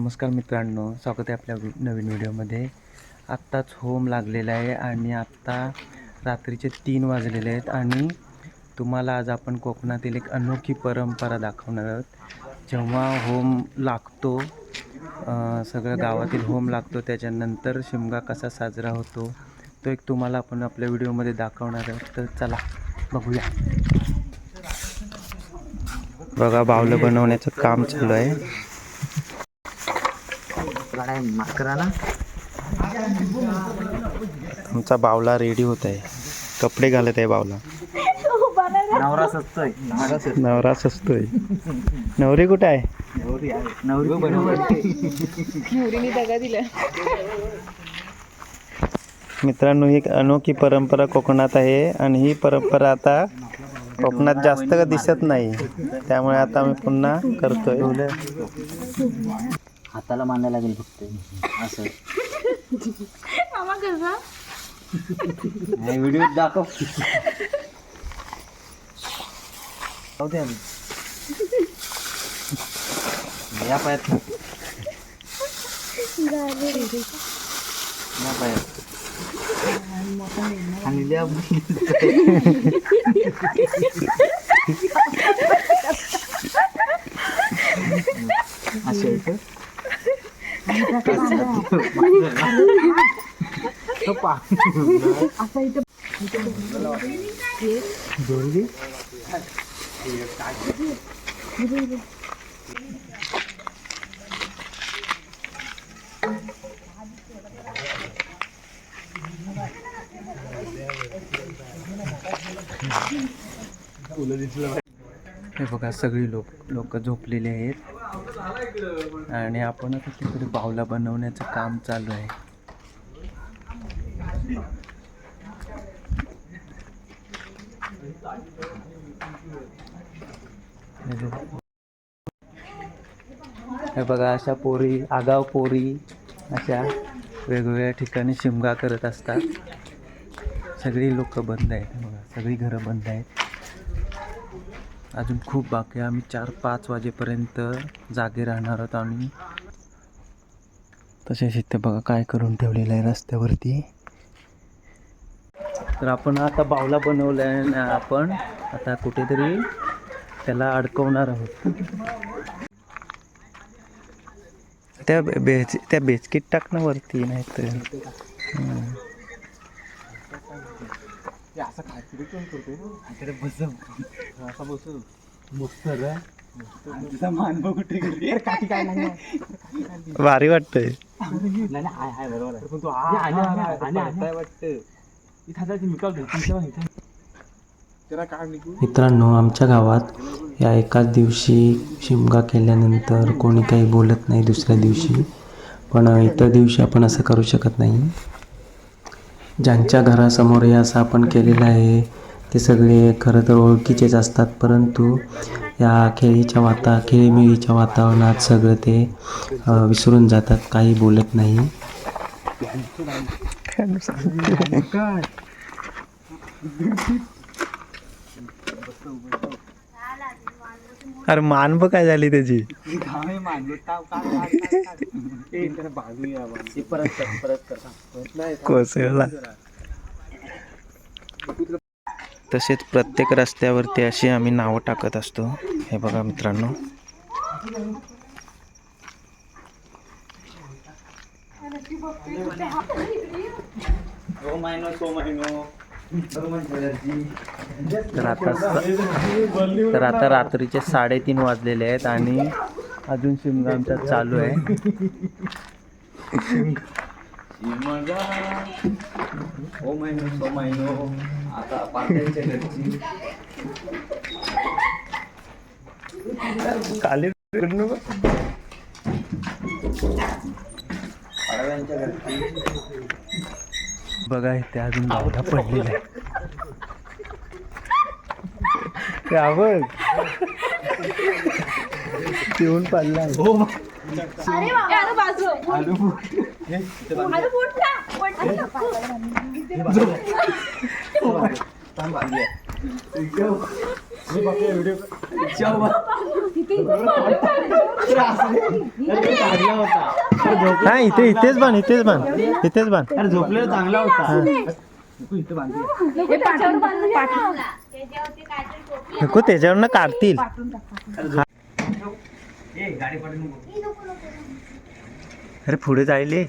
नमस्कार मित्रांनो स्वागत आहे आपल्या नवीन व्हिडिओमध्ये. आत्ताच होम लागलेला आहे आणि आत्ता रात्रीचे तीन वाजलेले आहेत आणि तुम्हाला आज आपण कोकणातील एक अनोखी परंपरा दाखवणार आहोत. जेव्हा होम लागतो सगळं गावातील होम लागतो त्याच्यानंतर शिमगा कसा साजरा होतो तो एक तुम्हाला आपण आपल्या व्हिडिओमध्ये दाखवणार आहोत. तर चला बघूया. बघा बावलं बनवण्याचं काम चालू आहे. आमचा बावला रेडी होत आहे. कपडे घालत आहे बावला. नवरा सचतोय नवरा नवरी कुठे आहे? नवरीने दगा दिला. मित्रांनो ही एक अनोखी परंपरा कोकणात आहे आणि ही परंपरा आता कोकणात जास्त दिसत नाही. त्यामुळे आता आम्ही पुन्हा करतोय. हाताला बांधायला लागेल फक्त. असं. मामा कसा? व्हिडिओ दाखव जाऊ दे आधी. या पायात या पायात आणि द्या पा. हे बघा सगळी लोक लोक झोपलेली आहेत. आणि आपण आता तिकडे बावला बनवण्याचं काम चालू आहे. हे बघा. अशा पोरी आगाव पोरी अशा वेगवेगळ्या ठिकाणी शिमगा करत असतात. सगळी लोक बंद आहेत बघा सगळी घरं बंद आहेत. अजून खूप बाकी आहे. आम्ही चार पाच वाजेपर्यंत जागे राहणार आहोत आम्ही. तसेच इथे बघा काय करून ठेवलेलं आहे रस्त्यावरती. तर आपण आता बावला बनवला आहे आणि आपण आता कुठेतरी त्याला अडकवणार आहोत त्या बेच त्या बेचकीत टाक ना वरती नाही तर भारी वाटतंय मित्रांनो आमच्या गावात या एकाच दिवशी शिमगा केल्यानंतर कोणी काही बोलत नाही दुसऱ्या दिवशी. पण इतर दिवशी आपण असं करू शकत नाही. ज्यांच्या घरासमोर हे असं आपण केलेलं आहे ते सगळे खरं तर ओळखीचेच असतात. परंतु या खेळीच्या वाता खेळीमेळीच्या वातावरणात सगळं ते विसरून जातात काही बोलत नाही. अरे मान बघ काय झाली त्याची? परत कर परत कर. कोसळला. तसेच प्रत्येक रस्त्यावरती अशी आम्ही नावं टाकत असतो. हे बघा मित्रांनो. महिनो सो महिनो तर आता तर आता रात्रीचे साडेतीन वाजलेले आहेत आणि अजून शिमगा आमचा चालू आहे. आता काली बघा इथे अजून बावला पडलेला आहे त्यावर पिऊन पडला अरे बाजू अरे. हा इथे इथेच बांध इथेच बांध इथेच बांध. अरे झोपलेला चांगला होता. नको त्याच्यावरनं काढतील. अरे पुढे जायले.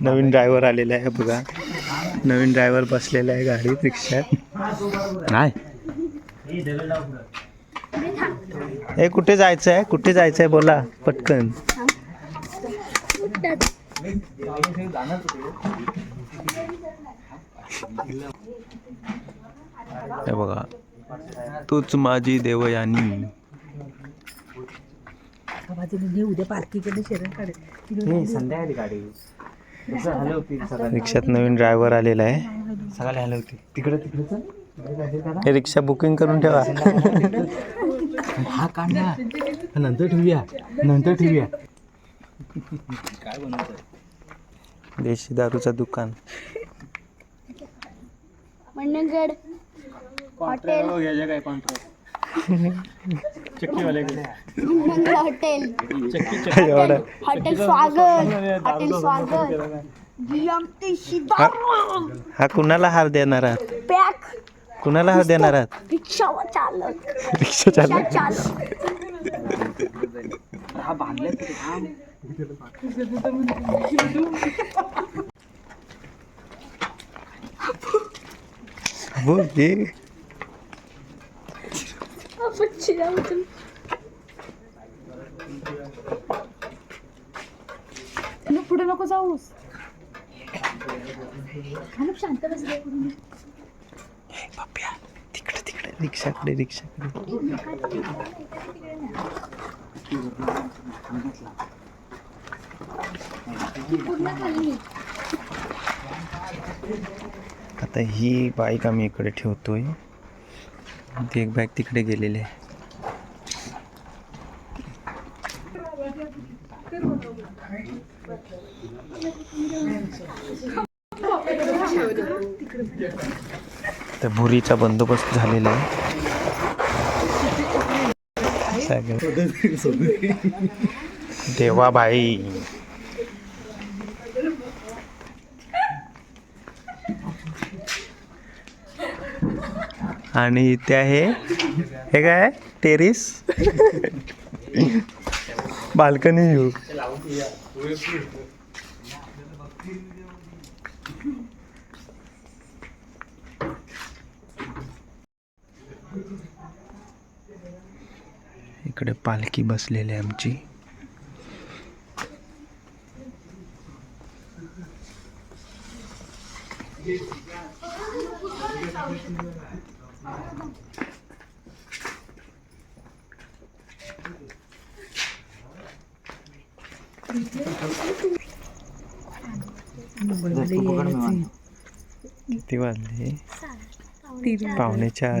नवीन ड्रायव्हर आलेला आहे बघा. नवीन ड्रायव्हर बसलेला आहे गाडीत रिक्षात नाही. ए कुठे जायचं आहे कुठे जायचं आहे बोला पटकन. हे बघा. तूच माझी देवयानी. उद्या संध्याकाळी गाडी रिक्षात नवीन ड्रायव्हर आलेला आहे. सगळ्याला आलं होती तिकडे तिकडे हे रिक्षा बुकिंग करून ठेवा. हा काढला नंतर ठेवूया नंतर ठेवूया. देशी दारूचं दुकान. हॉटेल. हॉटेल. हॉटेल स्वागत. हॉटेल स्वागत. जीएमटी शिदा हा कुणाला हार देणार आहात? पॅक. कुणाला हार देणार आहात? रिक्षा चालक रिक्षा चालक रिक्षा चालक हा बांधले हो हे आपण चिरावतून पुढे नको जाऊस. शांत बस पप्प्या तिकडे तिकडे. रिक्षाकडे रिक्षाकडे आता ही बाईक आम्ही इकडे ठेवतोय. ती एक बॅग तिकडे गेलेली आहे. तर भुरीचा बंदोबस्त झालेला आहे. सगळं. देवाबाई आणि इथे आहे हे काय? टेरिस? Balcony view. इकडे पालखी बसलेली आहे आमची. किती वाजले. पावणे चार.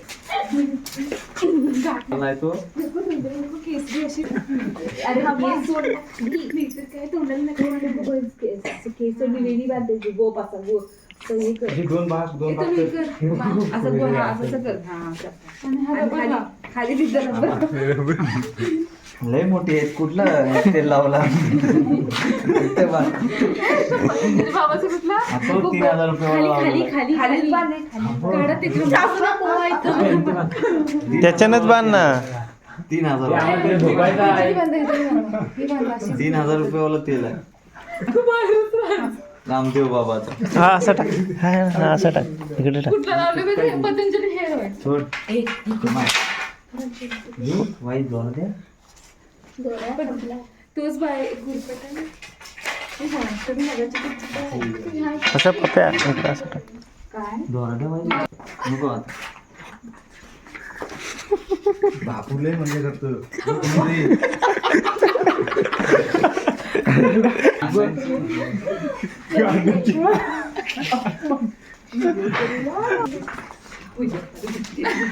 नाही तो अरे हा केस सोड काय तोंडाला नका केस दिलेली बांधायची गोप असा हे कर. हे दोन भाग दोन भाग हे कर. असं हा असं कर. हा असं. आणि खाली खाली तिथं रबर लय मोठी आहेत कुठलं तेल लावला. बाबाचं कुठला? हा तो तीन हजार रुपये खाली खाली खाली काढा ते त्याच्यानंच बांध ना. तीन हजार. तीन हजार रुपये वाला तेल आहे. रामदेव बाबाचा. हा असं टाक. हा हा असं टाक. इकडे टाक. कुठलं लावलं बघ हे पतंजली हेअर ऑइल सोड वाईट दोन द्या. तोच गुरपटा ना हे बापूले म्हणजे करतो.